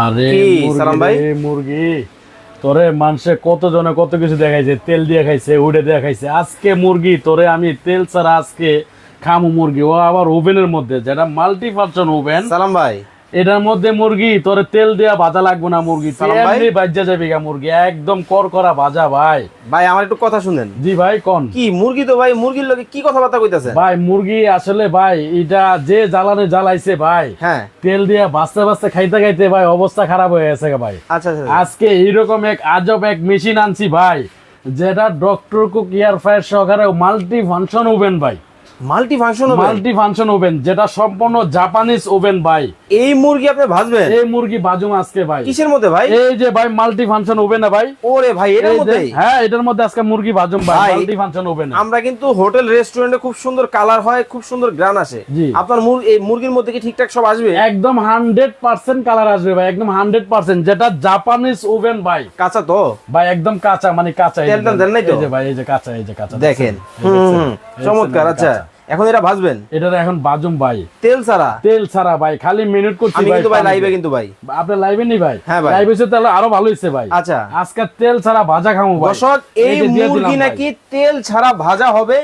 আরে সালাম ভাই? মুরগি। তোরে মানুষে কত জনে কত কিছু দেখাইছে তেল দিয়ে খাইছে উড়ে দিয়ে খাইছে। আজকে মুরগি তোরে আমি তেল ছাড়া আজকে খামু মুরগি। ও আবার ওভেনের মধ্যে যেটা মাল্টি ফাংশন ওভেন সালাম ভাই। এটার মধ্যে মুরগি তোরে তেল দেয়া ভাজা লাগবে না মুরগি? এমনি বাজ্যা যাবি গা মুরগি একদম করকরা ভাজা ভাই। ভাই আমার একটু কথা শুনেন। জি ভাই কোন? কি মুরগি তো ভাই মুরগির লোকে কি কথাবার্তা কইতাছে? ভাই মুরগি আসলে ভাই এটা যে জ্বালানে জ্বালাইছে ভাই হ্যাঁ। তেল দিয়ে বাঁচতে বাঁচতে খাইতে খাইতে ভাই অবস্থা খারাপ হয়ে গেছে ভাই। আচ্ছা আচ্ছা আজকে এইরকম এক আজব এক মেশিন আনছি ভাই যেটা ডক্টর কুক এয়ার ফায়ার সহকারে মাল্টি ফাংশন ওভেন ভাই। Multi function multi function oven যেটা সম্পূর্ণ জাপানিজ ওভেন ভাই। এই মুরগি আপনি ভাজবেন? এই মুরগি বাজুম আজকে ভাই। কিসের মধ্যে ভাই? এই যে ভাই মাল্টি ফাংশন ওভেন না ভাই? ওরে ভাই এটার মধ্যে হ্যাঁ এটার মধ্যে আজকে মুরগি বাজুম ভাই মাল্টি ফাংশন ওভেন আমরা কিন্তু হোটেল রেস্টুরেন্টে খুব সুন্দর কালার হয় খুব সুন্দর গ্রান আসে। আপনার এই মুরগির মধ্যে কি ঠিকঠাক সব আসবে? একদম হান্ড্রেড পার্সেন্ট কালার আসবে ভাই একদম হান্ড্রেড পার্সেন্ট যেটা জাপানিজ ওভেন ভাই। কাঁচা তো? ভাই একদম কাঁচা মানে কাঁচা এই যে তেল দেন নাই তো? এই যে ভাই এই যে কাঁচা এই যে কাঁচা দেখেন? হুম, চমৎকার আচ্ছা। এখন এটা ভাজবেন? এটা এখন বাজুম ভাই। তেল ছাড়া? তেল ছাড়া ভাই খালি মিনিট করছি ভাই কিন্তু ভাই লাইভে কিন্তু ভাই। আপনি লাইভে নি ভাই? হ্যাঁ ভাই। লাইভে হচ্ছে তাহলে আরও ভালো হইছে ভাই। আচ্ছা। আজকে তেল ছাড়া ভাজা খামু ভাই। দর্শক এই মুরগি নাকি তেল ছাড়া ভাজা হবে?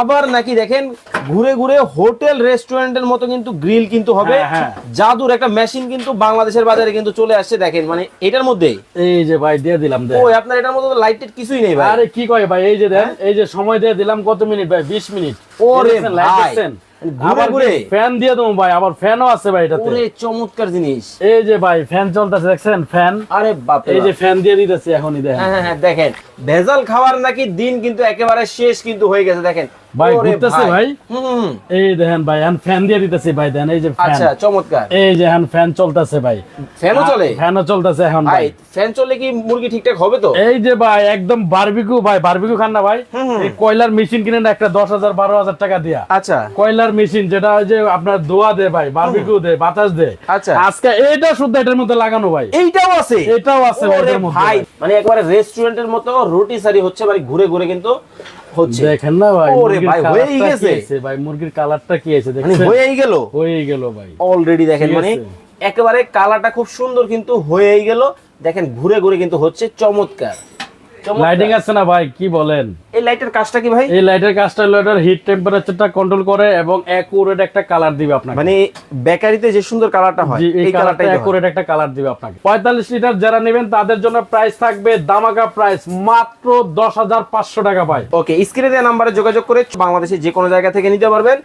আবার নাকি দেখেন ঘুরে ঘুরে হোটেল রেস্টুরেন্টের মতো কিন্তু গ্রিল কিন্তু হবে। হ্যাঁ, হ্যাঁ। জাদুর একটা মেশিন কিন্তু বাংলাদেশের বাজারে কিন্তু চলে আসছে দেখেন। মানে এটার মধ্যে। এই যে ভাই দিয়ে দিলাম ও আপনার এটার মধ্যে লাইট টাইট কিছুই নেই ভাই। আরে কি কয় ভাই এই যে দেন এই যে সময় দিয়ে দিলাম কত মিনিট ভাই? 20 মিনিট। ওরে লাইট ভাই। ঘুরে আবার ঘুরে। ফ্যান দিয়ে দেবো ভাই আবার ফ্যানও আছে ভাই এটাতে। ওরে চমৎকার জিনিস। এই যে ভাই ফ্যান চলতেছে দেখছেন? ফ্যান আরে বাপ এই যে ফ্যান দিয়ে দিতেছি এখনই দেখেন হ্যাঁ হ্যাঁ হ্যাঁ দেখেন। ভেজাল খাওয়ার নাকি দিন কিন্তু একেবারে শেষ কিন্তু হয়ে গেছে দেখেন। ভাই, ঘুরতেছে ভাই? এই দেখেন ভাই এখন ফ্যান দিয়ে দিতেছি ভাই দেন এই যে ফ্যান আচ্ছা চমৎকার। এই যে এখন ফ্যান চলতেছে ভাই। ফ্যানও চলে? ফ্যানও চলতেছে এখন ভাই। ভাই ফ্যান চললে কি মুরগি ঠিকঠাক হবে তো? এই যে ভাই একদম বারবিকিউ ভাই বারবিকিউ খান না ভাই। এই কয়লার মেশিন কিনে না একটা দশ হাজার বারো হাজার টাকা দিয়া। আচ্ছা। কয়লার মেশিন যেটা ওই যে আপনার দোয়া দে ভাই বারবিকিউ দে বাতাস দে আচ্ছা। আজকে এইটা শুদ্ধ এটার মধ্যে লাগানো ভাই। এইটাও আছে? এটাও আছে ভাই মধ্যে ভাই। ভাই। মানে একবারে রেস্টুরেন্টের মতো রুটি সারি হচ্ছে মানে ঘুরে ঘুরে কিন্তু হচ্ছে। দেখেন না ভাই ওরে ভাই, হয়েই কালারটা গেছে। ভাই মুরগির কালারটা কি আছে দেখেন হয়েই গেল। হয়েই গেল ভাই। অলরেডি দেখেন মানে একেবারে কালারটা খুব সুন্দর কিন্তু হয়েই গেল। দেখেন ঘুরে ঘুরে কিন্তু হচ্ছে চমৎকার। লাইটিং আছে না ভাই? কি বলেন? এই লাইটের কাজটা কি ভাই? এই লাইটের কাজটা হলো এটার হিট টেম্পারেচারটা কন্ট্রোল করে এবং অ্যাকুরেট একটা কালার দিবে আপনাকে। মানে বেকারিতে যে সুন্দর কালারটা হয় এই কালারটা হয়। অ্যাকুরেট একটা কালার দিবে আপনাকে। পঁয়তাল্লিশ লিটার যারা নেবেন তাদের জন্য প্রাইস থাকবে দামাকা প্রাইস মাত্র দশ হাজার পাঁচশো টাকা ভাই। ওকে স্ক্রিনে দেওয়া নাম্বারে যোগাযোগ করে বাংলাদেশের যে কোনো জায়গা থেকে নিতে পারবেন।